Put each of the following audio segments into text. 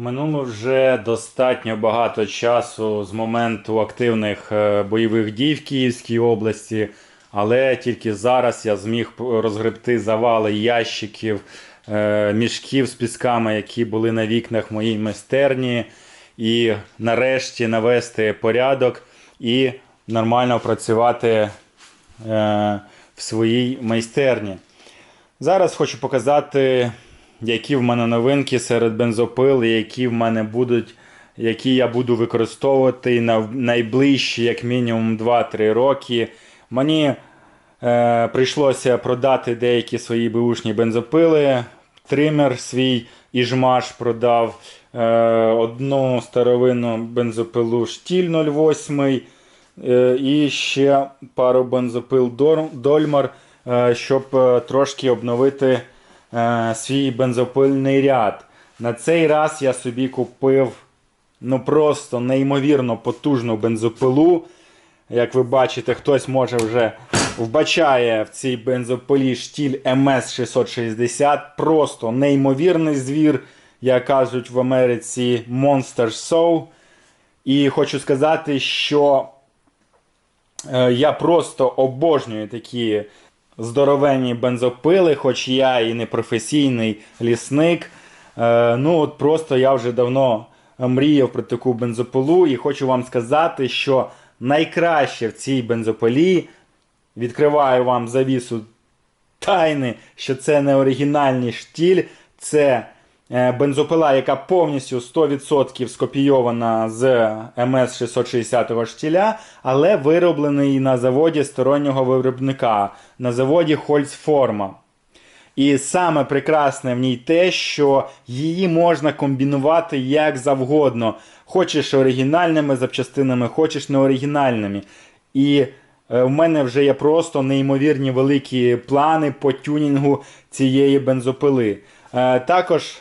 Минуло вже достатньо багато часу з моменту активних е, бойових дій в Київській області, але тільки зараз я зміг розгребти завали ящиків, е, мішків з пісками, які були на вікнах моїй майстерні, і нарешті навести порядок і нормально працювати е, в своїй майстерні. Зараз хочу показати, які в мене новинки серед бензопил, які в мене будуть, які я буду використовувати на найближчі, як мінімум 2-3 роки. Мені е, прийшлося продати деякі свої беушні бензопили. Тример свій і жмаш продав. Е, одну старовинну бензопилу штіль 08 е, і ще пару бензопил Дольмар, е, щоб е, трошки обновити е, свій бензопильний ряд. На цей раз я собі купив ну просто неймовірно потужну бензопилу. Як ви бачите, хтось може вже вбачає в цій бензопилі штіль МС660. Просто неймовірний звір, як кажуть в Америці Monster Soul. І хочу сказати, що е, я просто обожнюю такі здоровенні бензопили, хоч я і не професійний лісник. Е, ну от просто я вже давно мріяв про таку бензопилу і хочу вам сказати, що найкраще в цій бензопилі відкриваю вам завісу тайни, що це не оригінальний штіль, це бензопила, яка повністю 100% скопійована з МС660 штіля, але вироблений на заводі стороннього виробника, на заводі Хольцформа. І саме прекрасне в ній те, що її можна комбінувати як завгодно. Хочеш оригінальними запчастинами, хочеш неоригінальними. І е, в мене вже є просто неймовірні великі плани по тюнінгу цієї бензопили. Е, також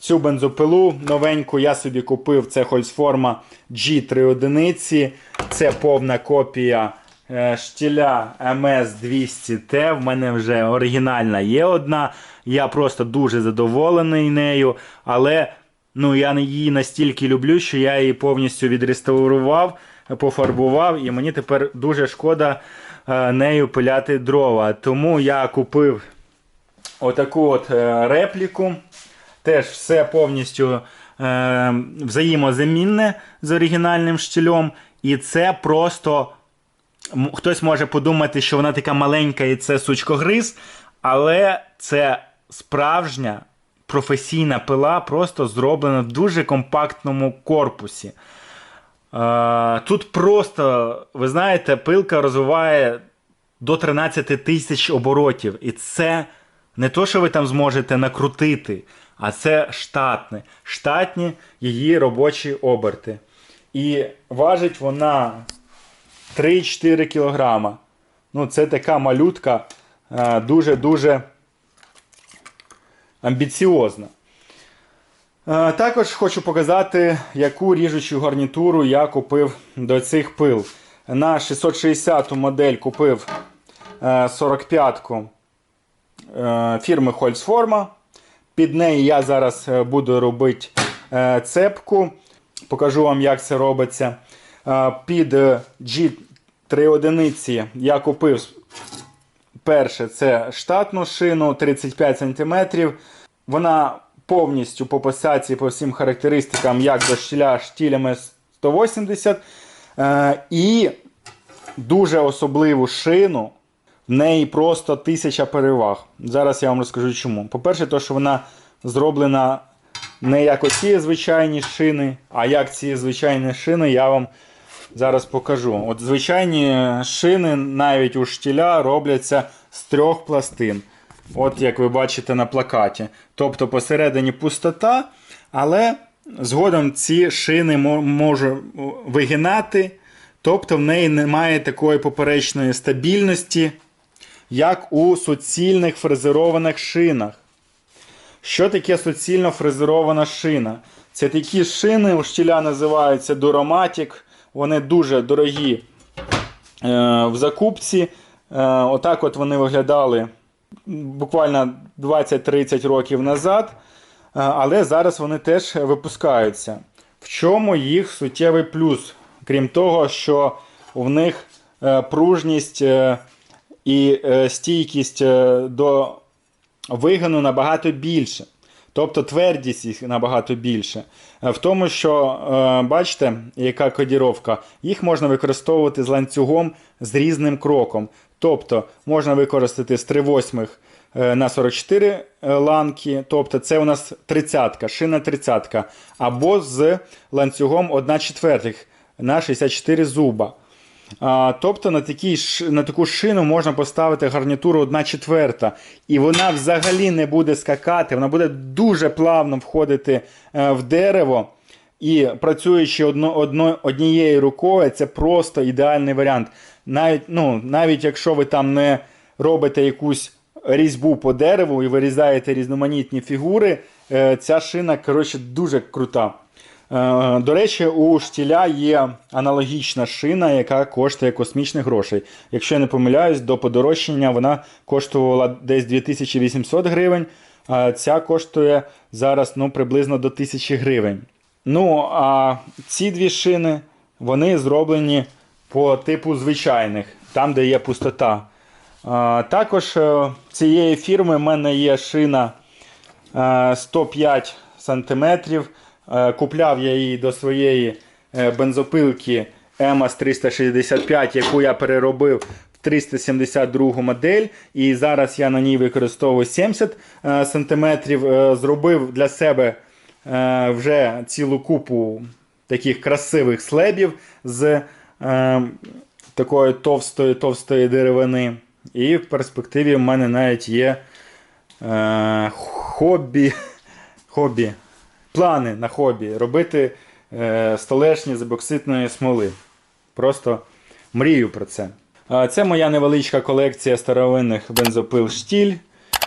цю бензопилу новеньку я собі купив. Це Holzforma G3 одиниці. Це повна копія е, штіля MS200T. В мене вже оригінальна є одна. Я просто дуже задоволений нею. Але ну, я її настільки люблю, що я її повністю відреставрував, пофарбував, і мені тепер дуже шкода е, нею пиляти дрова. Тому я купив отаку от е, репліку. Теж все повністю е, взаємозамінне з оригінальним штилем. І це просто. Хтось може подумати, що вона така маленька і це сучкогриз, але це справжня професійна пила, просто зроблена в дуже компактному корпусі. Е, тут просто, ви знаєте, пилка розвиває до 13 тисяч оборотів. І це не то, що ви там зможете накрутити, а це штатне. Штатні її робочі оберти. І важить вона 3-4 кілограма. Ну, це така малютка е, дуже-дуже амбіціозна. Е, Також хочу показати, яку ріжучу гарнітуру я купив до цих пил. На 660 модель купив е, 45-ку е, фірми Holzforma. Під неї я зараз е, буду робити е, цепку. Покажу вам, як це робиться. Е, Під е, G3 одиниці я купив перше це штатну шину 35 см. Вона повністю по посадці, по всім характеристикам, як до штіля штілями 180. Е, і дуже особливу шину. В неї просто тисяча переваг. Зараз я вам розкажу чому. По-перше, то, що вона зроблена не як оці звичайні шини, а як ці звичайні шини, я вам зараз покажу. От звичайні шини навіть у штіля робляться з трьох пластин. От як ви бачите на плакаті. Тобто посередині пустота, але згодом ці шини мо- можу вигинати. Тобто в неї немає такої поперечної стабільності, як у суцільних фрезерованих шинах. Що таке суцільно фрезерована шина? Це такі шини у штіля називаються Duromatic. Вони дуже дорогі е, в закупці. Е, отак от вони виглядали буквально 20-30 років назад. але зараз вони теж випускаються. В чому їх суттєвий плюс? Крім того, що в них е, пружність е, і е, стійкість е, до вигину набагато більше. Тобто твердість їх набагато більше. Е, В тому, що бачите, яка кодіровка, їх можна використовувати з ланцюгом з різним кроком. Тобто можна використати з 3,8 е, на 44 ланки, тобто це у нас 30-ка, шина 30-ка, або з ланцюгом 1 четвертих на 64 зуба. Тобто на, такій, на таку шину можна поставити гарнітуру 1 четверта, і вона взагалі не буде скакати, вона буде дуже плавно входити е, в дерево. І працюючи одно, одно, однією рукою, це просто ідеальний варіант. Навіть, ну, навіть якщо ви там не робите якусь різьбу по дереву і вирізаєте різноманітні фігури, е, ця шина коротше, дуже крута. Е, До речі, у штіля є аналогічна шина, яка коштує космічних грошей. Якщо я не помиляюсь, до подорожчання вона коштувала десь 2800 гривень, а ця коштує зараз ну, приблизно до 1000 гривень. Ну, а ці дві шини вони зроблені по типу звичайних, там, де є пустота. А, також е, цієї фірми в мене є шина е, 105 см. Купляв я її до своєї е, бензопилки EMAS 365, яку я переробив в 372 модель. І зараз я на ній використовую 70 см. Зробив для себе е, вже цілу купу таких красивих слебів з е, такої товстої товстої деревини. І в перспективі в мене навіть є е, хобі, хобі, плани на хобі робити е, столешні з бокситної смоли. Просто мрію про це. А Це моя невеличка колекція старовинних бензопил штіль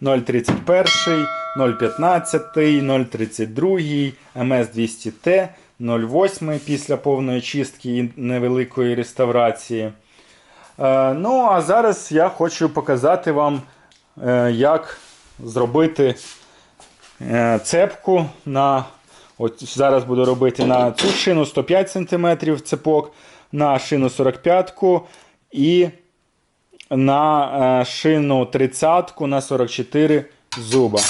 031, 015, 032, МС200Т, 08 після повної чистки і невеликої реставрації. Е, Ну, а зараз я хочу показати вам, е, як зробити цепку на. От зараз буду робити на цю шину 105 см цепок, на шину 45-ку і на е, шину 30-ку на 44 зуба.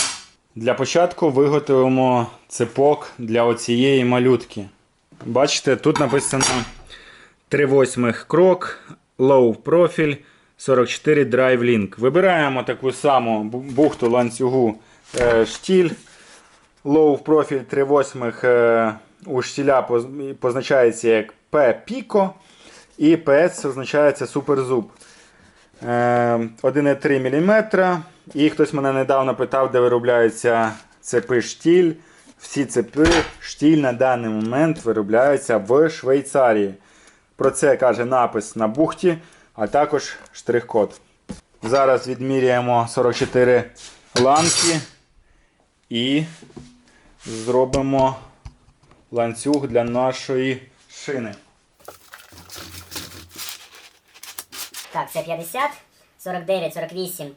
Для початку виготовимо цепок для оцієї малютки. Бачите, тут написано 3 восьмих крок, low профіль, 44 drive link. Вибираємо таку саму бухту ланцюгу е, штіль. Low профіль 3 восьмих е, у штіля позначається як P Pico і PS означається суперзуб. Е, 1,3 мм. І хтось мене недавно питав, де виробляються цепи штіль. Всі цепи штіль на даний момент виробляються в Швейцарії. Про це каже напис на бухті, а також штрих-код. Зараз відміряємо 44 ланки і зробимо ланцюг для нашої шини. Так, це 50, 49, 48,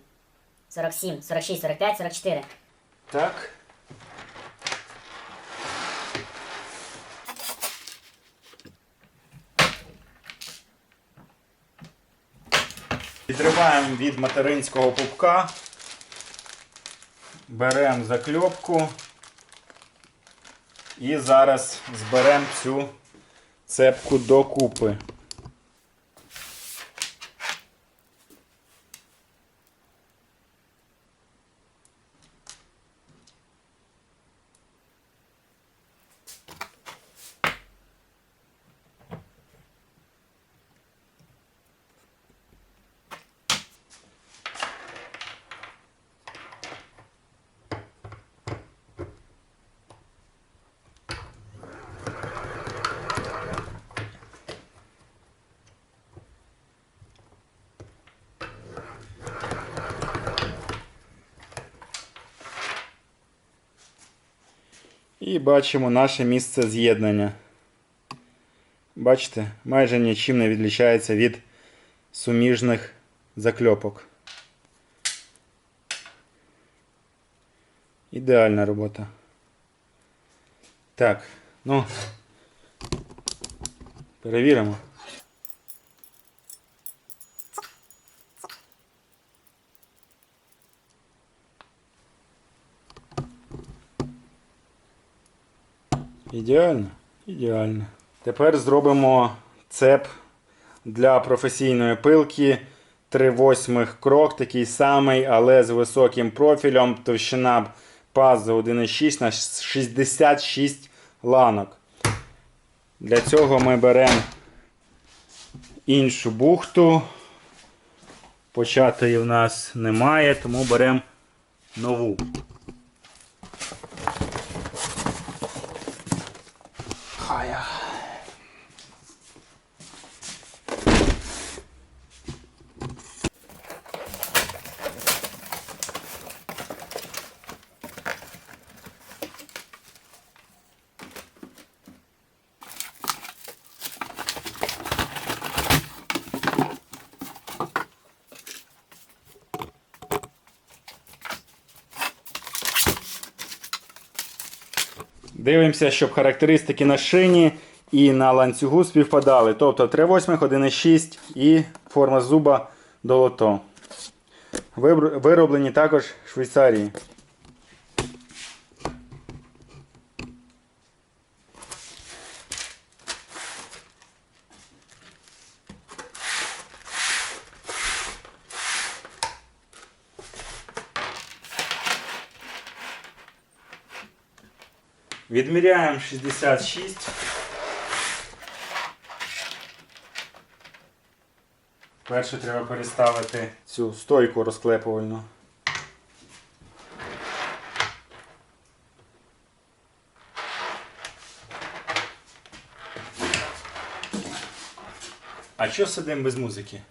47, 46, 45, 44. Так. Відриваємо від материнського пупка. Беремо закльопку і зараз зберемо цю цепку докупи. І бачимо наше місце з'єднання. Бачите, майже нічим не відлічається від суміжних закльопок. Ідеальна робота. Так, ну. Перевіримо. Ідеально? Ідеально. Тепер зробимо цеп для професійної пилки 3 восьмих крок, такий самий, але з високим профілем. Товщина пази 1,6 на 66 ланок. Для цього ми беремо іншу бухту. Початої в нас немає, тому беремо нову. Дивимося, щоб характеристики на шині і на ланцюгу співпадали. Тобто 3 восьмих, 1,6 і форма зуба долото. Вироблені також в Швейцарії. Відміряємо 66. Перше треба переставити цю стойку розклепувальну. А чого сидимо без музики?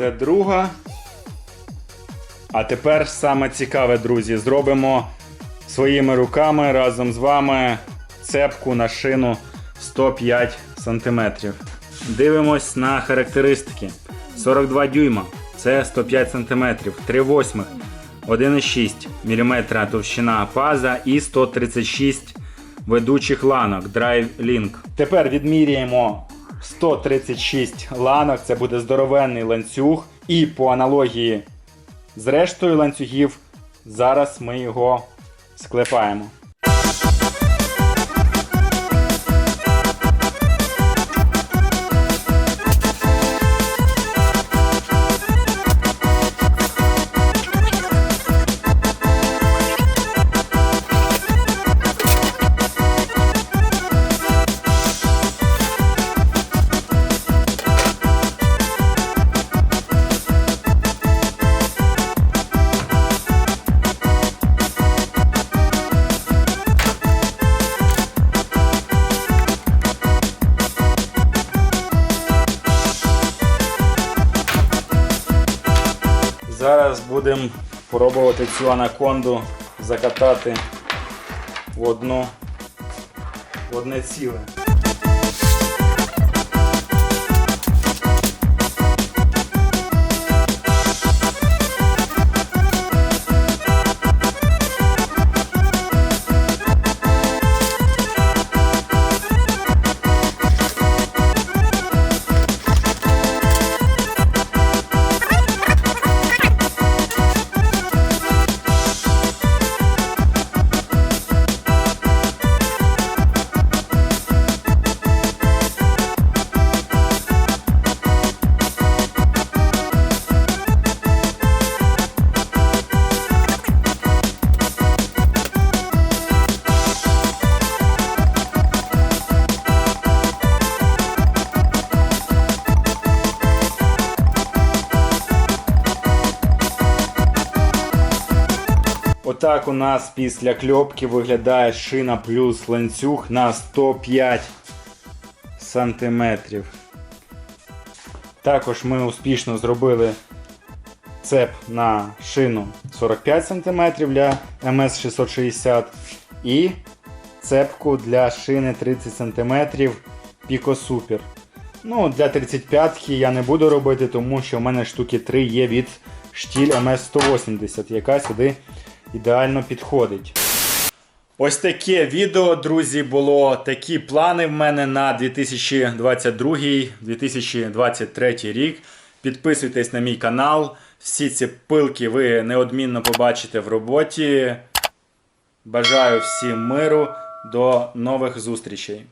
Це друга. А тепер саме цікаве, друзі. Зробимо своїми руками разом з вами цепку на шину 105 см. Дивимось на характеристики. 42 дюйма це 105 см, 3 восьмих, 1,6 мм товщина паза і 136 ведучих ланок Drive Link. Тепер відміряємо 136 ланок, це буде здоровенний ланцюг. І по аналогії з рештою ланцюгів, зараз ми його склепаємо. Будемо пробувати цю анаконду закатати в одну в одне ціле. Отак у нас після кльопки виглядає шина плюс ланцюг на 105 сантиметрів. Також ми успішно зробили цеп на шину 45 см для МС660 і цепку для шини 30 см Pico Super. Ну, для 35-ки я не буду робити, тому що в мене штуки 3 є від штіль МС180, яка сюди ідеально підходить. Ось таке відео, друзі, було такі плани в мене на 2022-2023 рік. Підписуйтесь на мій канал. Всі ці пилки ви неодмінно побачите в роботі. Бажаю всім миру. До нових зустрічей!